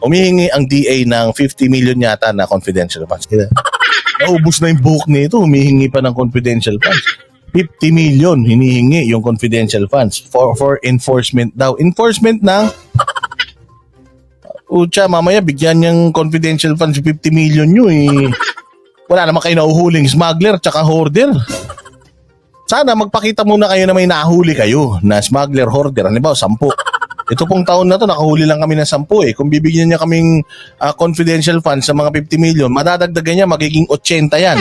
Humihingi ang DA ng 50 million yata na confidential funds. Naubos na yung book nito, humihingi pa ng confidential funds. 50 million hinihingi yung confidential funds for for enforcement daw. Enforcement ng Ucha, mamaya bigyan niyang confidential funds 50 million nyo eh. Wala naman kayo nahuhuling smuggler tsaka hoarder. Sana magpakita muna kayo na may nahuli kayo na smuggler, hoarder. Halimbawa, 10. Ito pong taon na to, nakahuli lang kami ng 10 eh. Kung bibigyan niya kaming ah, confidential funds sa mga 50 million, madadagdagan niya, magiging 80 yan.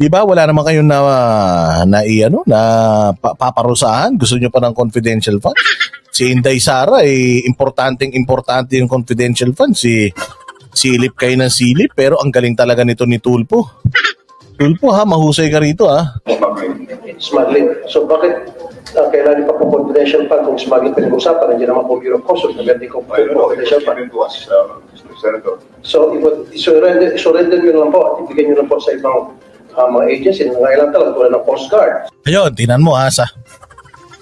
Di ba? Wala naman kayong na, na, ano, na pa, paparusahan. Gusto niyo pa ng confidential funds? Si Inday Sara, eh, importanteng importante yung confidential funds. Si, silip kayo ng silip, pero ang galing talaga nito ni Tulpo. Tulpo ha, mahusay ka rito ha. smuggling. So bakit uh, kailangan pa po confidential fund kung smuggling pinag-usapan? Nandiyan naman po Bureau of Customs, nagandi ko po was confidential Mr. Senator. So surrender, surrender nyo lang po at ibigay nyo lang po sa ibang uh, mga agency na nangailangan talaga tulad ng Coast Guard. Ayun, tinan mo ha. Sa,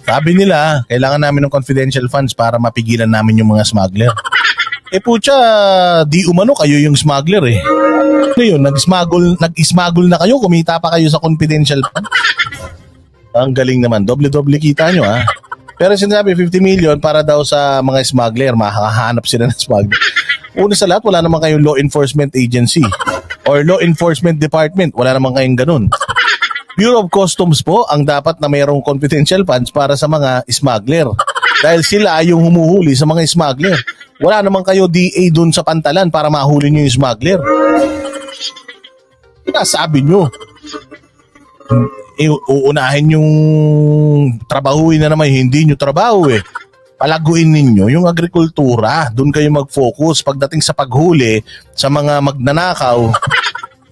sabi nila, kailangan namin ng confidential funds para mapigilan namin yung mga smuggler. Eh putya, di umano kayo yung smuggler eh. Ano yun, nag-smuggle, nag-smuggle na kayo, kumita pa kayo sa confidential fund. Ang galing naman, doble-doble kita nyo ha. Pero sinabi 50 million para daw sa mga smuggler, makakahanap sila ng smuggler. Una sa lahat, wala naman kayong law enforcement agency or law enforcement department. Wala naman kayong ganun. Bureau of Customs po ang dapat na mayroong confidential funds para sa mga smuggler. Dahil sila yung humuhuli sa mga smuggler. Wala naman kayo DA dun sa pantalan para mahuli nyo yung smuggler. Sinasabi nyo. Eh, uunahin yung trabahuin na naman, hindi nyo trabaho eh. Palaguin ninyo yung agrikultura. Doon kayo mag-focus pagdating sa paghuli sa mga magnanakaw.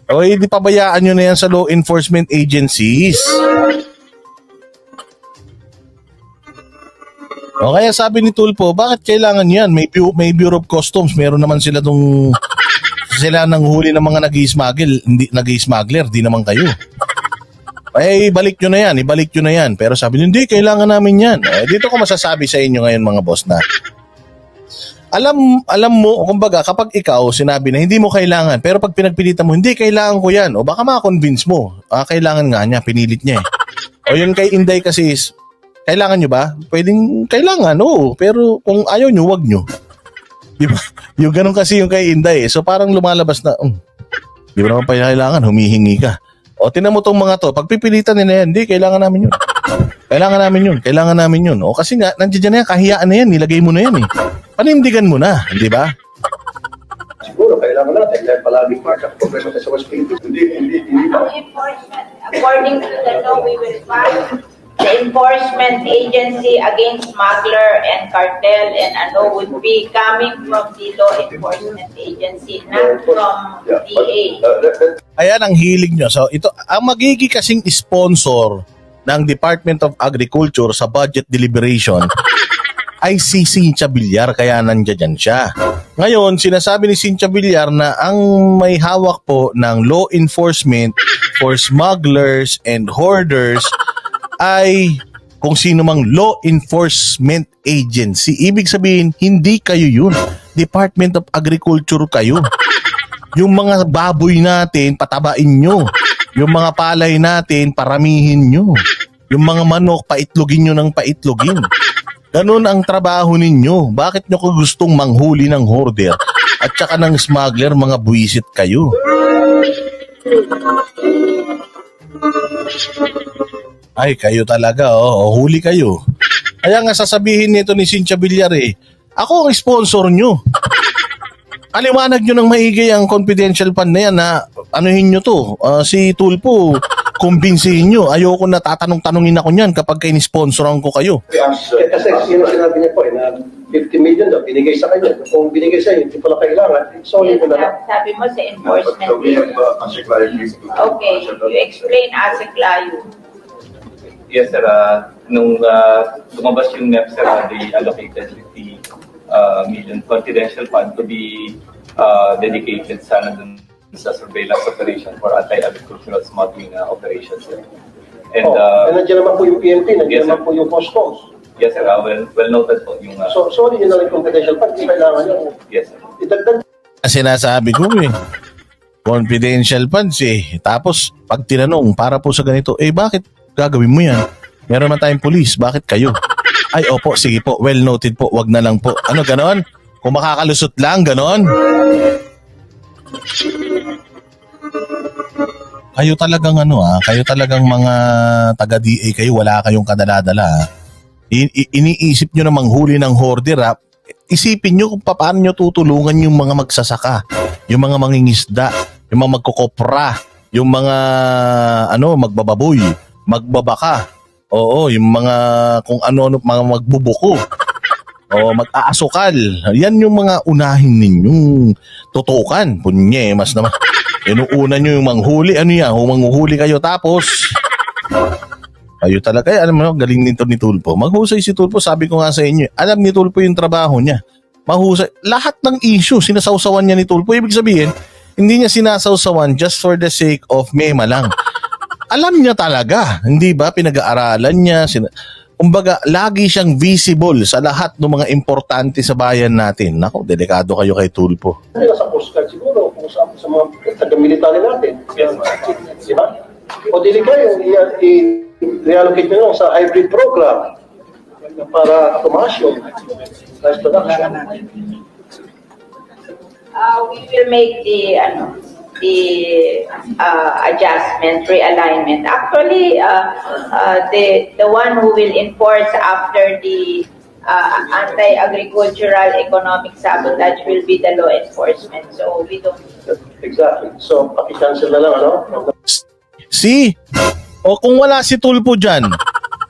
O eh, di pabayaan nyo na yan sa law enforcement agencies. O kaya sabi ni Tulpo, bakit kailangan yan? May, may Bureau of Customs, meron naman sila tong sila nang huli ng mga nag-smuggle, hindi nag-smuggler, di naman kayo. Eh, ibalik nyo na yan, ibalik nyo na yan. Pero sabi nyo, hindi, kailangan namin yan. Eh, dito ko masasabi sa inyo ngayon mga boss na alam alam mo, kumbaga, kapag ikaw sinabi na hindi mo kailangan, pero pag pinagpilitan mo, hindi, kailangan ko yan. O baka ma-convince mo, ah, kailangan nga niya, pinilit niya eh. O yung kay Inday kasi is, kailangan nyo ba? Pwedeng kailangan, oo. Pero kung ayaw nyo, wag nyo. Di ba? Yung ganun kasi yung kay Inday eh. So parang lumalabas na, um, di ba naman pa kailangan, humihingi ka. O tinan mo tong mga to, pagpipilitan nila yan, hindi, kailangan namin yun. Kailangan namin yun, kailangan namin yun. O kasi nga, nandiyan na yan, kahiyaan na yan, nilagay mo na yan eh. Panindigan mo na, di ba? Siguro kailangan natin dahil palaging mark ang problema tayo sa West. Hindi, hindi, hindi according to the law, we will fund the enforcement agency against smuggler and cartel and ano would be coming from the law enforcement agency, not from DA. Ayan ang hilig nyo. So ito, ang magiging kasing sponsor ng Department of Agriculture sa budget deliberation ay si Cynthia Villar, kaya nandiyan siya. Ngayon, sinasabi ni Cynthia Villar na ang may hawak po ng law enforcement for smugglers and hoarders ay kung sino mang law enforcement agency. Ibig sabihin, hindi kayo yun. Department of Agriculture kayo. Yung mga baboy natin, patabain nyo. Yung mga palay natin, paramihin nyo. Yung mga manok, paitlogin nyo ng paitlogin. Ganun ang trabaho ninyo. Bakit nyo ko gustong manghuli ng hoarder at saka ng smuggler, mga buwisit kayo? Ay, kayo talaga, oh. O, huli kayo. Kaya nga sasabihin nito ni Cynthia Villar eh, ako ang sponsor nyo. Aliwanag nyo ng maigi ang confidential fund na yan na anuhin nyo to. Ah, si Tulpo, kumbinsihin nyo. Ayoko na tatanong-tanongin ako niyan kapag kayo ni-sponsoran ko kayo. uh, Eh, Kasi yun ang sinabi niya po eh, na 50 million daw binigay sa kanya. Kung binigay sa inyo, hindi pala kailangan, solid mo na lang. Sabi mo sa enforcement uh, uh. Okay, you explain as a client. Yes, sir. Uh, nung uh, lumabas yung NEP, sir, uh, they allocated 50 uh, million confidential fund to be uh, dedicated sana dun sa surveillance operation for anti-agricultural smuggling uh, operations. Sir. And Oh, uh, eh, nandiyan naman po yung PNP, nandiyan Yes, naman po yung Costos. Yes, sir. Uh, well, well noted po yung... Uh, So, sorry, yun na rin confidential fund. Kailangan yun. yes, sir. Idagdag Ang sinasabi ko eh. Confidential funds eh. Tapos, pag tinanong, para po sa ganito, eh bakit gagawin mo yan? Meron man tayong police, bakit kayo? Ay, opo, sige po, well noted po, wag na lang po. Ano, ganon? Kung makakalusot lang, ganon? Kayo talagang ano ah, kayo talagang mga taga-DA kayo, wala kayong kadaladala ah. I- i- iniisip nyo na manghuli ng hoarder ah. Isipin nyo kung paano nyo tutulungan yung mga magsasaka, yung mga mangingisda, yung mga magkokopra, yung mga ano, magbababoy, magbabaka. Oo, yung mga kung ano-ano, mga magbubuko. O mag-aasukal. Yan yung mga unahin ninyong tutukan. Punye, mas naman. Inuuna nyo yung manghuli. Ano yan? Kung manghuhuli kayo tapos kayo talaga, eh, alam mo, galing nito ni Tulpo. Maghusay si Tulpo, sabi ko nga sa inyo, alam ni Tulpo yung trabaho niya. Mahusay. Lahat ng issue, sinasawsawan niya ni Tulpo. Ibig sabihin, hindi niya sinasawsawan just for the sake of mema lang. Alam niya talaga, hindi ba? Pinag-aaralan niya. Sin- Kumbaga, lagi siyang visible sa lahat ng mga importante sa bayan natin. Nako, delikado kayo kay Tulpo. sa Coast Guard siguro kung sa, sa mga taga-military natin. Di ba? O dili kayo, i-reallocate nyo sa hybrid program para tumaas yung rice production. Uh, we will make the, ano, the uh, adjustment, realignment. Actually, uh, uh, the, the one who will enforce after the uh, anti-agricultural economic sabotage will be the law enforcement. So we don't Exactly. So, paki-cancel na lang, ano? Si, o kung wala si Tulpo dyan,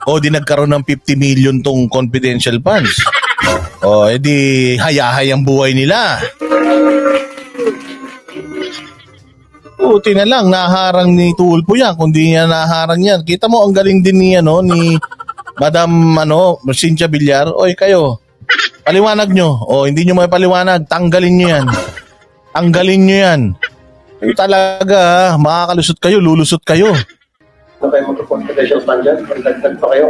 o di nagkaroon ng 50 million tong confidential funds. O edi hayahay ang buhay nila. Puti na lang, naharang ni Tulpo yan. Kung di niya naharang yan. Kita mo, ang galing din ni, ano, ni Madam ano, Cynthia Villar. Oy, kayo, paliwanag nyo. O, hindi nyo may paliwanag. Tanggalin nyo yan. Tanggalin nyo yan. Kayo talaga, makakalusot kayo, lulusot kayo. Ano kayo magka-confidential fund dyan? Magdagdag pa kayo.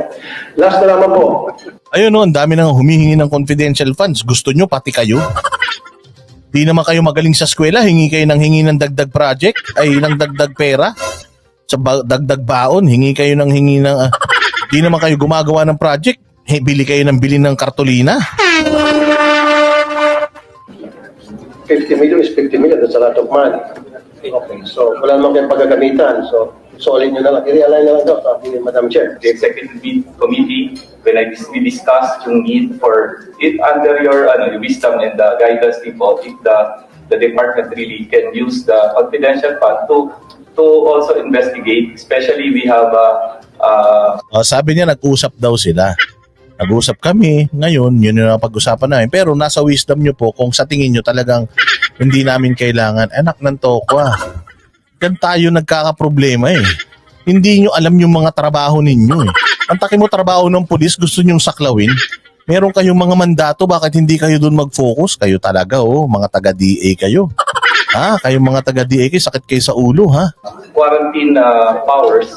Last na naman po. Ayun no, ang dami nang humihingi ng confidential funds. Gusto nyo, pati kayo. Di naman kayo magaling sa eskwela, hingi kayo ng hingi ng dagdag project, ay ng dagdag pera. Sa ba- dagdag baon, hingi kayo ng hingi ng... ah, di naman kayo gumagawa ng project, eh, bili kayo ng bili ng kartolina. 50 million is 50 million. That's a lot of money. Okay. So, wala naman kayong pagagamitan. So, solid nyo na lang. I-realign na lang daw, sabi ni Madam Chair. the executive meet- committee, when I dis- we discussed yung need for it under your ano, wisdom and the guidance people, if the the department really can use the confidential fund to to also investigate. Especially we have uh, uh, O, sabi niya, nag-usap daw sila. Nag-usap kami, ngayon, yun yung pag-usapan namin. Pero nasa wisdom nyo po, kung sa tingin nyo talagang hindi namin kailangan, anak ng tokwa. Yan tayo nagkakaproblema eh. Hindi nyo alam yung mga trabaho ninyo eh. Ang taki mo trabaho ng pulis, gusto nyong saklawin. Meron kayong mga mandato, bakit hindi kayo doon mag-focus? Kayo talaga oh, mga taga-DA kayo. Ha? Kayong mga taga-DA kayo, sakit kayo sa ulo ha? quarantine uh, powers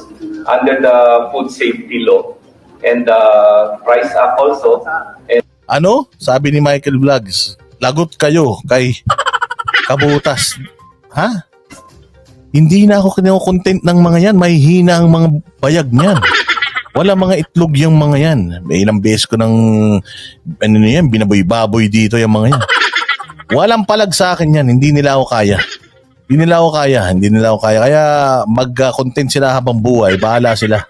under the food safety law and the Price Act also. And Ano? Sabi ni Michael Vlogs, lagot kayo kay Kabutas. Ha? Hindi na ako kinokontent ng mga yan. May hina ang mga bayag niyan. Wala mga itlog yung mga yan. May ilang beses ko ng ano na yan, binaboy-baboy dito yung mga yan. Walang palag sa akin yan. Hindi nila ako kaya. Hindi nila ako kaya. Hindi nila ako kaya. Kaya mag-content sila habang buhay. Bahala sila.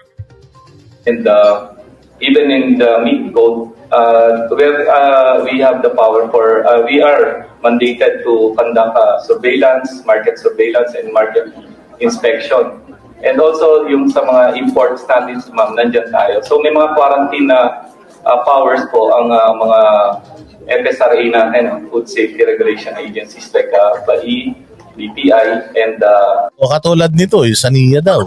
and uh, even in the meat code, uh, where uh, we have the power for, uh, we are mandated to conduct uh, surveillance, market surveillance, and market inspection. And also, yung sa mga imports natin, ma'am, nandyan tayo. So, may mga quarantine na uh, powers po ang uh, mga FSRA na ano, Food Safety Regulation Agencies like uh, BAI, BPI, and uh, O katulad nito, eh, saniya daw.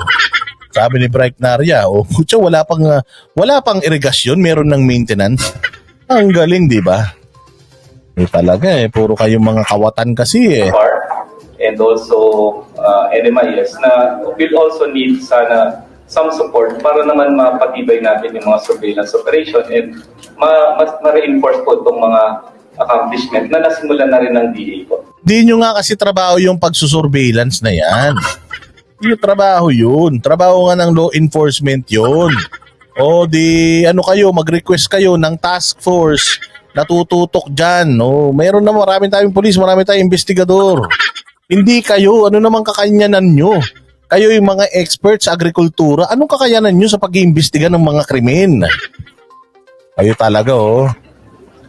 Sabi ni Bright Naria, o putya, wala pang ah, wala pang irigasyon, meron ng maintenance. Ang galing, di ba? Eh talaga eh, puro kayong mga kawatan kasi eh. And also uh, NMIS na will also need sana some support para naman mapatibay natin yung mga surveillance operation and ma, mas ma-reinforce po itong mga accomplishment na nasimulan na rin ng DA po. Di nyo nga kasi trabaho yung pagsusurveillance na yan. Yung trabaho yun. Trabaho nga ng law enforcement yun. O di ano kayo, mag-request kayo ng task force na tututok dyan. O, meron na maraming tayong polis, maraming tayong investigador. Hindi kayo, ano namang kakanyanan nyo? Kayo yung mga experts sa agrikultura, anong kakayanan nyo sa pag-iimbestiga ng mga krimen? Kayo talaga, oh.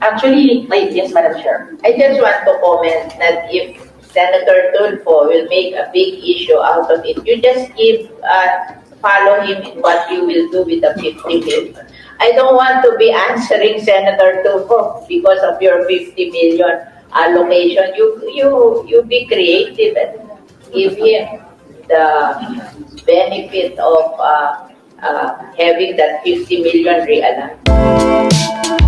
Actually, wait, yes, Madam Chair. I just want to comment that if Senator Tulfo will make a big issue out of it, you just give, uh, follow him in what you will do with the 50 million. I don't want to be answering Senator Tulfo because of your 50 million allocation. You, you, you be creative and give him the benefit of, uh, uh, having that 50 million realized.